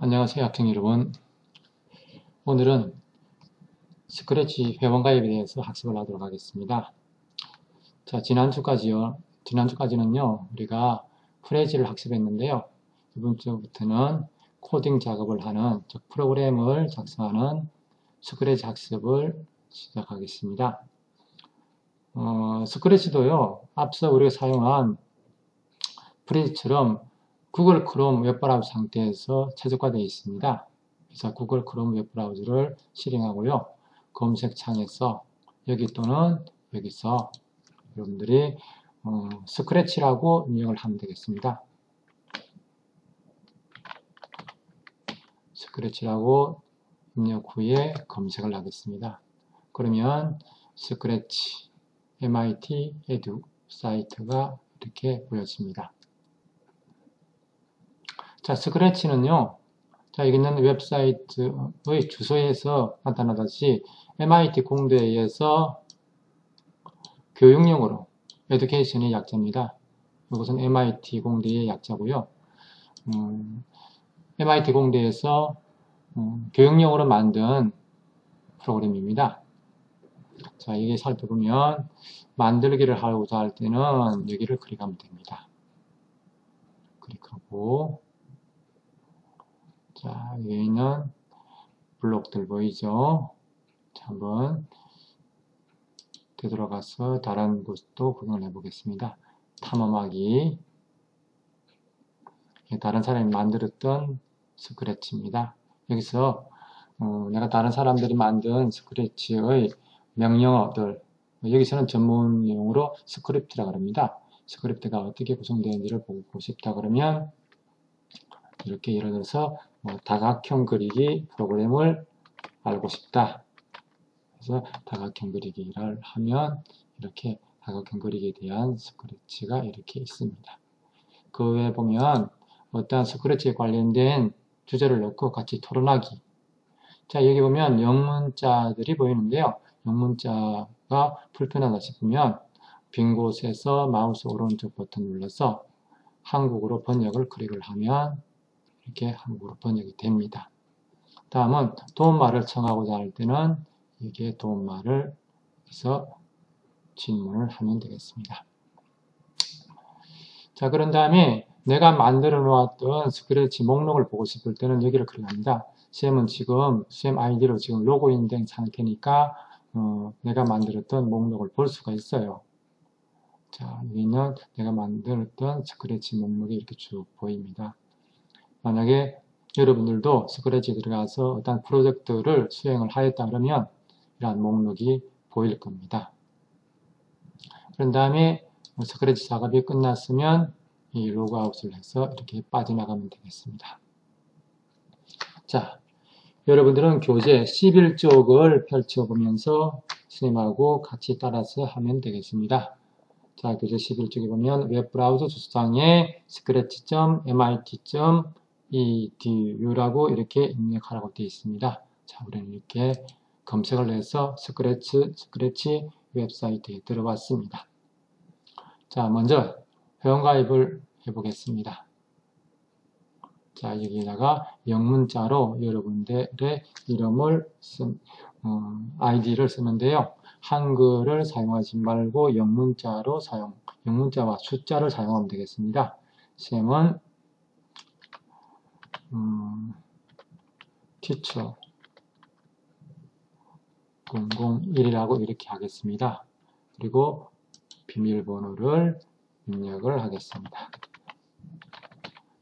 안녕하세요 학생 여러분. 오늘은 스크래치 회원 가입에 대해서 학습을 하도록 하겠습니다. 자 지난주까지요 지난주까지는요 우리가 프레지를 학습했는데요. 이번 주부터는 코딩 작업을 하는 즉 프로그램을 작성하는 스크래치 학습을 시작하겠습니다. 어, 스크래치도요 앞서 우리가 사용한 프레지처럼 구글 크롬 웹브라우저 상태에서 최적화되어 있습니다. 그래서 구글 크롬 웹브라우저를 실행하고요. 검색창에서 여기 또는 여기서 여러분들이 어, 스크래치라고 입력을 하면 되겠습니다. 스크래치라고 입력 후에 검색을 하겠습니다. 그러면 스크래치 MIT 에듀 사이트가 이렇게 보여집니다. 자, 스크래치는요. 자, 여기 있는 웹사이트의 주소에서 나타나듯이 MIT 공대에서 교육용으로 에듀케이션의 약자입니다. 이것은 MIT 공대의 약자고요. 음, MIT 공대에서 음, 교육용으로 만든 프로그램입니다. 자, 여기 살펴보면 만들기를 하고자 할 때는 여기를 클릭하면 됩니다. 클릭하고 자, 여기 있는 블록들 보이죠? 자, 한번 되돌아가서 다른 곳도 구경을 해보겠습니다. 탐험하기 다른 사람이 만들었던 스크래치입니다. 여기서 어, 내가 다른 사람들이 만든 스크래치의 명령어들 여기서는 전문용어로 스크립트라고 합니다. 스크립트가 어떻게 구성되는지를 보고 싶다 그러면 이렇게 예를 들어서 뭐 다각형 그리기 프로그램을 알고 싶다. 그래서 다각형 그리기를 하면 이렇게 다각형 그리기에 대한 스크래치가 이렇게 있습니다. 그 외에 보면 어떠한 스크래치에 관련된 주제를 넣고 같이 토론하기. 자, 여기 보면 영문자들이 보이는데요. 영문자가 불편하다 싶으면 빈 곳에서 마우스 오른쪽 버튼 눌러서 한국어로 번역을 클릭을 하면 이렇게 한국어로 번역이 됩니다. 다음은 도움말을 청하고자 할 때는 이게 도움말을 해서 질문을 하면 되겠습니다. 자, 그런 다음에 내가 만들어 놓았던 스크래치 목록을 보고 싶을 때는 여기를 클릭합니다. 쌤은 지금 쌤 아이디로 지금 로그인 된 상태니까 어, 내가 만들었던 목록을 볼 수가 있어요. 자, 여기는 내가 만들었던 스크래치 목록이 이렇게 쭉 보입니다. 만약에 여러분들도 스크래치에 들어가서 어떤 프로젝트를 수행을 하였다 그러면 이러한 목록이 보일 겁니다. 그런 다음에 스크래치 작업이 끝났으면 이 로그아웃을 해서 이렇게 빠져나가면 되겠습니다. 자, 여러분들은 교재 11쪽을 펼쳐보면서 선생님하고 같이 따라서 하면 되겠습니다. 자, 교재 11쪽에 보면 웹브라우저 주소창에 scratch.mit. edu라고 이렇게 입력하라고 되어 있습니다. 자, 우리는 이렇게 검색을 해서 스크래치, 스크래치 웹사이트에 들어왔습니다. 자, 먼저 회원가입을 해보겠습니다. 자, 여기다가 영문자로 여러분들의 이름을 쓴, 어, 아이디를 쓰는데요. 한글을 사용하지 말고 영문자로 사용, 영문자와 숫자를 사용하면 되겠습니다. 쌤은 음, 티처 001이라고 이렇게 하겠습니다. 그리고 비밀번호를 입력을 하겠습니다.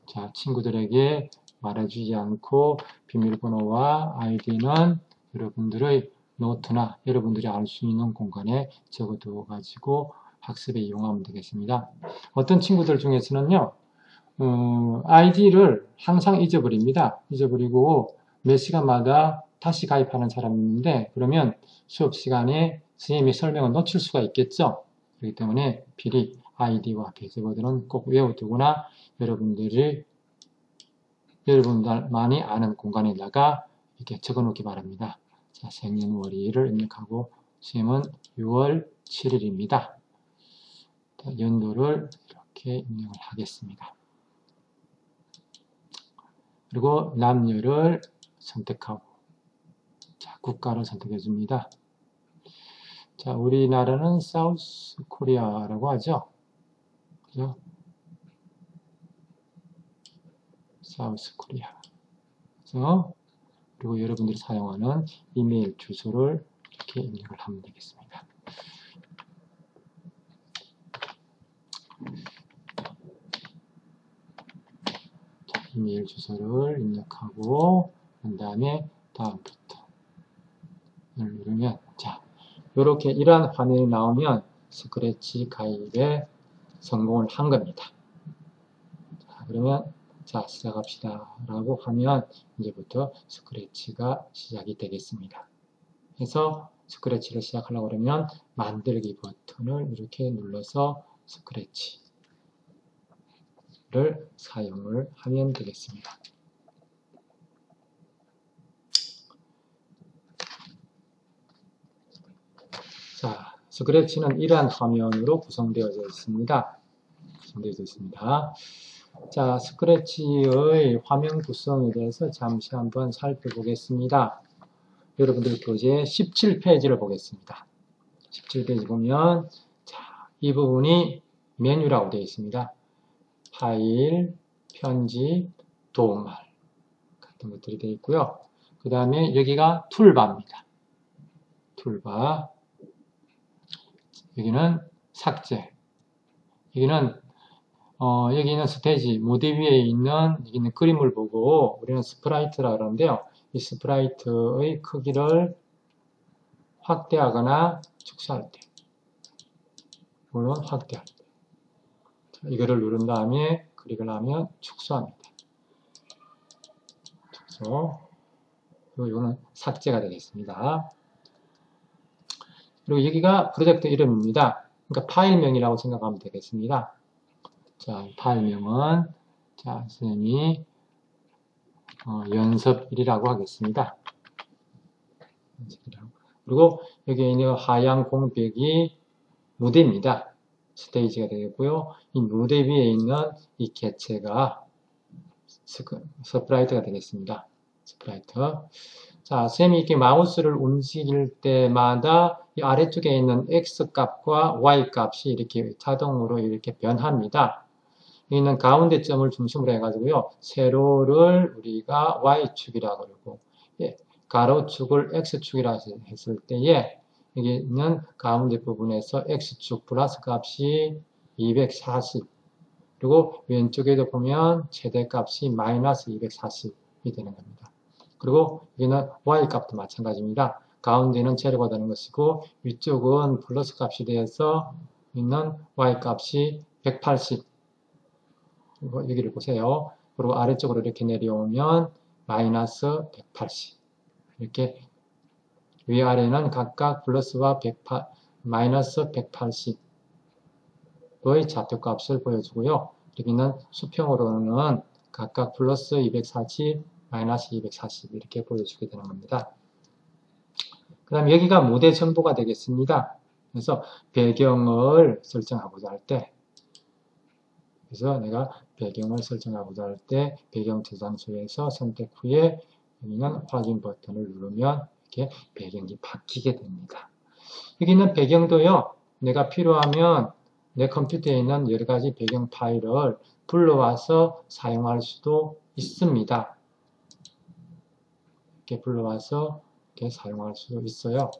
자, 친구들에게 말해주지 않고 비밀번호와 아이디는 여러분들의 노트나 여러분들이 알 수 있는 공간에 적어두어 가지고 학습에 이용하면 되겠습니다. 어떤 친구들 중에서는요, 어, 아이디를 항상 잊어버립니다. 잊어버리고 몇 시간마다 다시 가입하는 사람이 있는데 그러면 수업 시간에 선생님이 설명을 놓칠 수가 있겠죠. 그렇기 때문에 필히 아이디와 계좌번호는 꼭 외워두거나 여러분들이 여러분들만이 아는 공간에다가 이렇게 적어놓기 바랍니다. 자, 생년월일을 입력하고 선생님은 6월 7일입니다. 연도를 이렇게 입력을 하겠습니다. 그리고 남녀를 선택하고 자, 국가를 선택해 줍니다. 자, 우리나라는 사우스 코리아라고 하죠. 그죠? 사우스 코리아. 그래서 그리고 여러분들이 사용하는 이메일 주소를 이렇게 입력을 하면 되겠습니다. 자, 이메일 주소를 입력하고 그 다음에 다음부터 누르면 자 이렇게 이러한 화면이 나오면 스크래치 가입에 성공을 한 겁니다. 자, 그러면 자 시작합시다 라고 하면 이제부터 스크래치가 시작이 되겠습니다. 그래서 스크래치를 시작하려고 그러면 만들기 버튼을 이렇게 눌러서 스크래치 를 사용을 하면 되겠습니다. 자, 스크래치는 이러한 화면으로 구성되어져 있습니다. 구성되어져 있습니다. 자, 스크래치의 화면 구성에 대해서 잠시 한번 살펴보겠습니다. 여러분들 교재 17페이지를 보겠습니다. 17페이지 보면 자, 이 부분이 메뉴라고 되어 있습니다. 파일, 편집, 도말 같은 것들이 되어 있고요. 그 다음에 여기가 툴바입니다. 툴바 여기는 삭제 여기는 어, 여기 있는 스테이지 모드 위에 있는 여기 있는 그림을 보고 우리는 스프라이트라 그러는데요. 이 스프라이트의 크기를 확대하거나 축소할 때 물론 확대할 때 자, 이거를 누른 다음에 클릭을 하면 축소합니다. 축소 그리고 이거는 삭제가 되겠습니다. 그리고 여기가 프로젝트 이름입니다. 그러니까 파일명이라고 생각하면 되겠습니다. 자, 파일명은 자, 선생님이 어, 연습 1이라고 하겠습니다. 그리고 여기 있는 하얀 공백이 무대입니다. 스테이지가 되겠고요. 이 무대 위에 있는 이 개체가 스프라이트가 되겠습니다. 스프라이트. 자, 쌤이 이렇게 마우스를 움직일 때마다 이 아래쪽에 있는 x 값과 y 값이 이렇게 자동으로 이렇게 변합니다. 여기는 가운데 점을 중심으로 해가지고요. 세로를 우리가 y축이라고 그러고, 예, 가로축을 x축이라고 했을 때에, 여기는 가운데 부분에서 x축 플러스 값이 240, 그리고 왼쪽에도 보면 최대값이 마이너스 240이 되는 겁니다. 그리고 여기는 y값도 마찬가지입니다. 가운데는 제로가 되는 것이고 위쪽은 플러스 값이 되어서 있는 y값이 180 그리고 여기를 보세요. 그리고 아래쪽으로 이렇게 내려오면 마이너스 180 이렇게 위아래는 각각 플러스와 108, 마이너스 180의 좌표값을 보여주고요. 여기는 수평으로는 각각 플러스 240, 마이너스 240 이렇게 보여주게 되는 겁니다. 그 다음 여기가 모델 정보가 되겠습니다. 그래서 배경을 설정하고자 할 때, 그래서 내가 배경을 설정하고자 할 때 배경 저장소에서 선택 후에 여기는 확인 버튼을 누르면 이렇게 배경이 바뀌게 됩니다. 여기는 배경도요. 내가 필요하면 내 컴퓨터에 있는 여러 가지 배경 파일을 불러와서 사용할 수도 있습니다. 이렇게 불러와서 이렇게 사용할 수 있어요.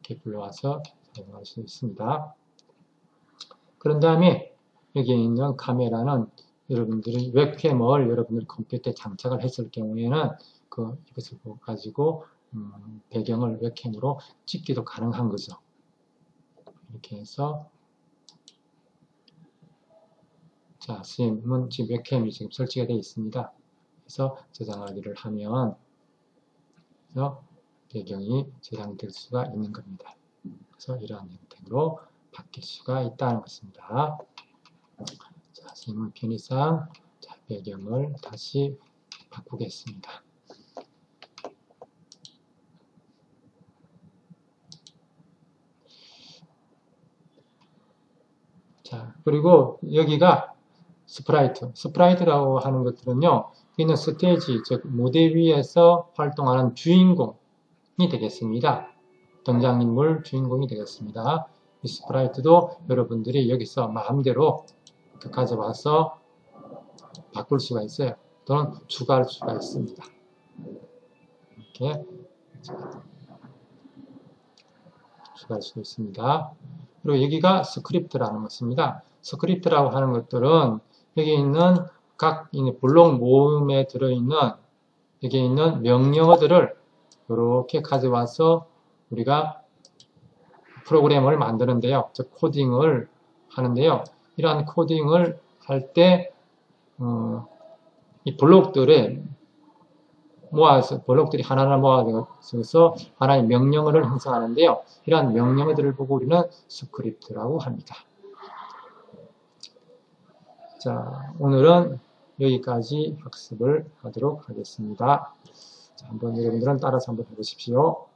이렇게 불러와서 사용할 수 있습니다. 그런 다음에 여기에 있는 카메라는 여러분들이 웹캠을 여러분들이 컴퓨터에 장착을 했을 경우에는 그 이것을 가지고 음, 배경을 웹캠으로 찍기도 가능한 거죠. 이렇게 해서 자, 선생님은 지금 웹캠이 지금 설치가 되어 있습니다. 그래서 저장하기를 하면 그래서 배경이 저장될 수가 있는 겁니다. 그래서 이러한 형태로 바뀔 수가 있다는 것입니다. 자, 선생님은 편의상 자, 배경을 다시 바꾸겠습니다. 자, 그리고 여기가 스프라이트. 스프라이트라고 하는 것들은요, 있는 스테이지, 즉 무대 위에서 활동하는 주인공이 되겠습니다. 등장인물 주인공이 되겠습니다. 이 스프라이트도 여러분들이 여기서 마음대로 가져와서 바꿀 수가 있어요. 또는 추가할 수가 있습니다. 이렇게 추가할 수 있습니다. 그리고 여기가 스크립트라는 것입니다. 스크립트라고 하는 것들은 여기 있는 각 블록 모음에 들어있는 여기 있는 명령어들을 이렇게 가져와서 우리가 프로그램을 만드는데요. 즉 코딩을 하는데요. 이러한 코딩을 할때 어, 이 블록들에 모아서 블록들이 하나하나 모아서 하나의 명령어를 형성하는데요. 이러한 명령어들을 보고 우리는 스크립트라고 합니다. 자, 오늘은 여기까지 학습을 하도록 하겠습니다. 자, 한번 여러분들은 따라서 한번 해보십시오.